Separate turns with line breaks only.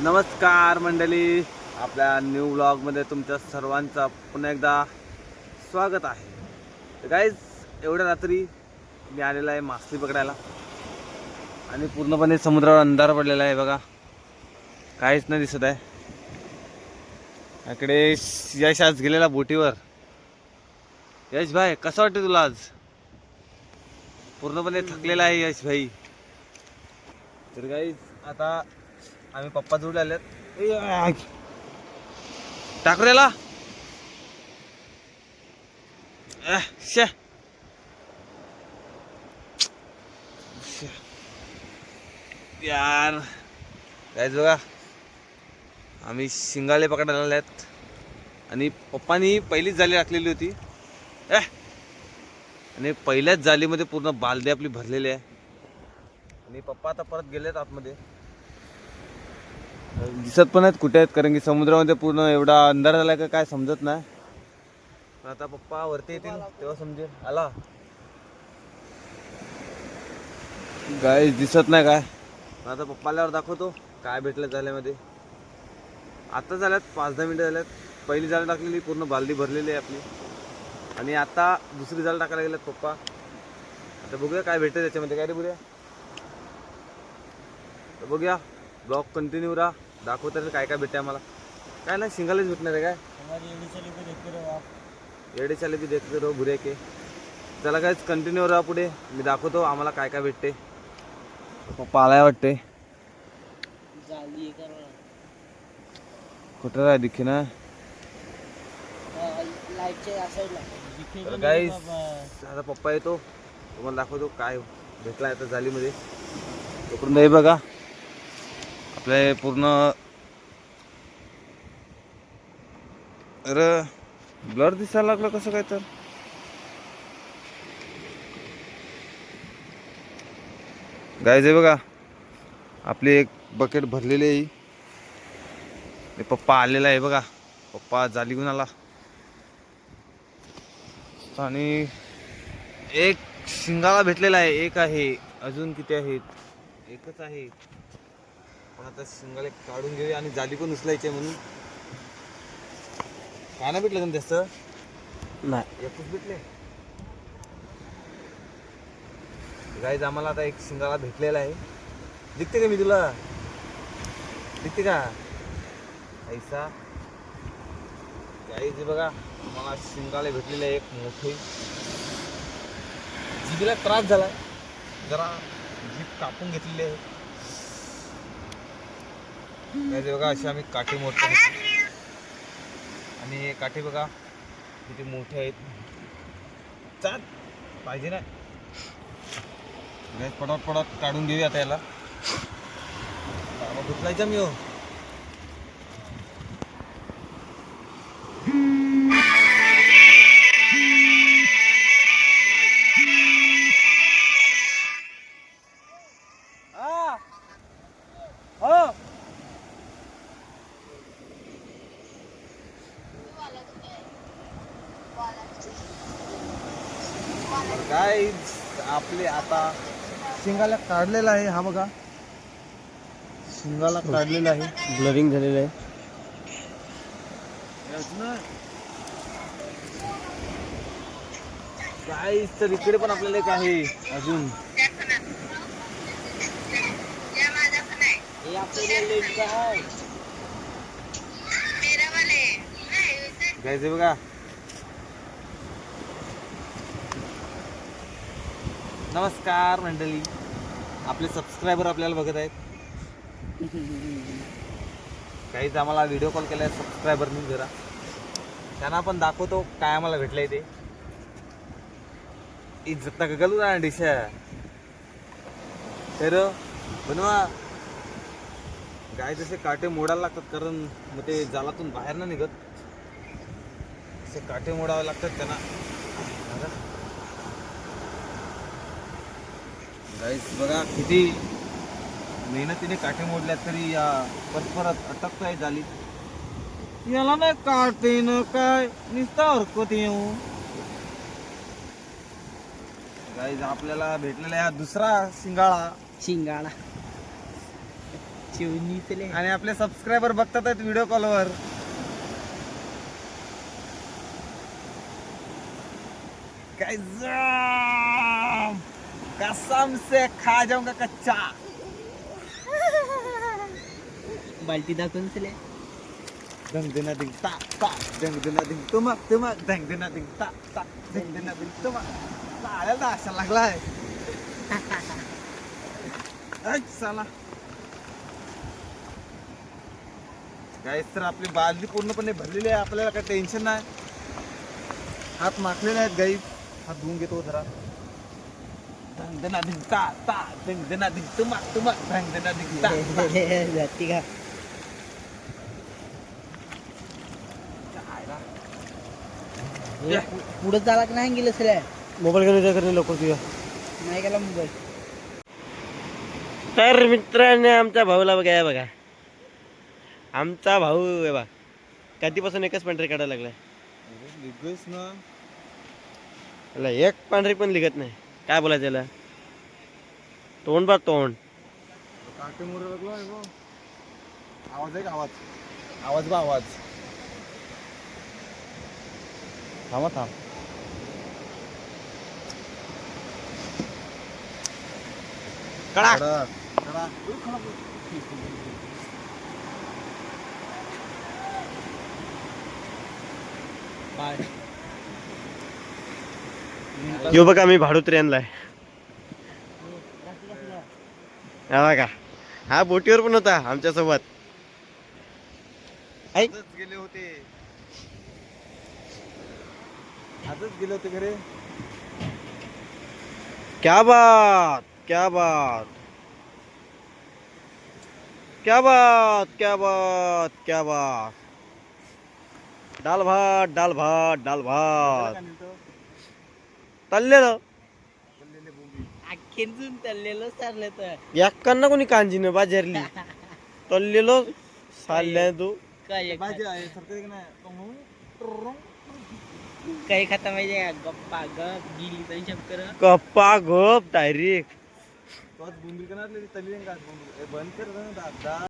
नमस्कार मंडळी. आपल्या न्यू ब्लॉगमध्ये तुमच्या सर्वांचं पुन्हा एकदा स्वागत आहे. तर गाईज एवढ्या रात्री मी आलेला आहे मासळी पकडायला. आणि पूर्णपणे समुद्रावर अंधार पडलेला आहे बघा. काहीच नाही दिसत आहे. इकडे यश आज गेलेला बोटीवर. यश भाई कसं वाटतं तुला आज? पूर्णपणे थकलेला आहे यश भाई. तर गाईज आता आम्ही पप्पा जोडले आलेत. शे. शे. यार. काय बघा. आम्ही शिंगाले पकडायला आल्यात आणि पप्पानी पहिलीच जाली टाकलेली होती. ए. आणि पहिल्याच जालीमध्ये पूर्ण बालदी आपली भरलेली आहे. आणि पप्पा आता परत गेलेत आतमध्ये. दिसत पण आहेत कुठे आहेत? कारण की समुद्रामध्ये पूर्ण एवढा अंधार झाला का काय समजत नाही. पण आता पप्पा वरती येतील तेव्हा समजेल आला. गाय दिसत नाही काय? आता पप्पा आल्यावर दाखवतो काय भेटलं झाल्यामध्ये. आता झाल्यात पाच दहा मिनिटं झाल्यात. पहिली जाळ टाकलेली पूर्ण बालदी भरलेली आहे आपली. आणि आता दुसरी जाळ टाकायला गेल्यात पप्पा. आता बघूया काय भेटतं त्याच्यामध्ये. काय रे बघूया तर बघूया. ब्लॉग कंटिन्यू राहा. दाखवतात काय काय भेटते आम्हाला? काय नाही सिंगलच भेटणार आहे काय? एडे चाले बी देखते रहो बुरे के. चला काय कंटिन्यू राहा पुढे. मी दाखवतो आम्हाला काय काय भेटते आलाय वाटते कुठं राह दिखे ना? तर गाईस आता पप्पा येतो. तुम्हाला दाखवतो काय भेटला आता जालीमध्ये तोपर्यंत हे बघा. आपले पूर्ण अरे ब्लर दिसायला लागलं कसं काय तर? गायज आहे बघा आपली एक बकेट भरलेली आहे ते पप्पा आलेला आहे बघा. पप्पा जाली घेऊन आला. आणि एक शिंगाला भेटलेला आहे. एक आहे अजून किती आहेत? एकच आहे. पण आता शिंगाले काढून घेऊया आणि जाली पण उचलायची आहे म्हणून. काय नाही भेटलं का जास्त?
नाही.
एकच भेटले. गाईज आम्हाला आता एक शिंगाला भेटलेला आहे. दिसते का मी तुला? दिसते का? ऐसा गाईज बघा मला शिंगाले भेटलेले आहे एक मोठे. जिबीला त्रास झाला जरा जीप कापून घेतलेली आहे. नाही बघा असे आम्ही काठे मोडतो. आणि हे काठे बघा किती मोठे आहेत. चाल पाहिजे ना. गॅस पडत पडत काढून घेऊया आता याला. कुठलायचा मी हो. काय आपले आता शिंगाला काढलेला आहे हा बघा. शिंगाला काढलेला आहे.
ब्लरिंग झालेलं आहे.
काय तर इकडे पण आपल्याला एक आहे. अजून. गायचे बघा. नमस्कार मंडळी. आपले सबस्क्रायबर आपल्याला बघत आहेत. काहीच आम्हाला व्हिडिओ कॉल केला आहे सबस्क्रायबरनी जरा. त्यांना आपण दाखवतो काय आम्हाला भेटलंय ते. इज्जत नका घालू ना डिश. तर बनवा. गाय जसे काटे मोडायला लागतात कारण मग ते जालातून बाहेर ना निघत. असे काटे मोडावे लागतात त्यांना. गाईस बघा किती मेहनतीने काटे मोडल्यात तरी या परत परत अटकतोय झाली. याला नाही काटे न काय? नुसता हरकत येऊ गाईज आपल्याला भेटलेला हा दुसरा शिंगाळा.
शिंगाळा. चिवणी
आणि आपले सबस्क्रायबर बघतात आहेत व्हिडिओ कॉलवर काय कसम से खा जाऊँगा कच्चा।
बाल्टी दाखवून चले
दंग दिना दिंग, ता ता, दंग दिना दिंग तुमक तुमक दंग दिना दिंग, ता ता, दंग दिना दिंग तुमक चालेल अशा लागलाय चला गाईस तर आपली बादली पूर्णपणे भरलेली आहे, आपल्याला काही टेन्शन नाही. हात माखलेले आहेत गाई हात धुवून घेतो जरा.
जाती का. पुढे चाला की नाही गेलं सर
मोबाईल घेऊन करणे लवकर तुझ्या
नाही गेला मोबाईल
तर मित्रांनो आमच्या भाऊला बघा हे बघा आमचा भाऊ हे बघा कधीपासून एकच पांढरी काढायला लागलाय
ना
एक पांढरी पण लिगत नाही काय बोलायचं त्याला तोंड बघ तोंड
काटे मोरे लागलो आहे गो आवाज आहे का आवाज आवाज बा आवाज थांबा थांब
कडा
कडक, कडक.
बाय
यो बघा मी भाडोत्री आणलाय हा बघा. हा बोटीवर पण होता आमच्यासोबत ऐ
आजच गेले होते. आजच गेले होते घरी.
क्या बात क्या बात. क्या बात क्या बात क्या बात. डाल भात डाल भात डाल भात. तल्लेलं.
अख्खेंचून चाललेलं चाललं तर.
याक्कांना कोणी कांजीनं बाजारली. तल्लेलो साल्या तू.
काय
आहे
काही खाता माहिती का? गप्पा गप गिली तर शब्द
कप्पा गप डायरेक्ट
बुंदी कर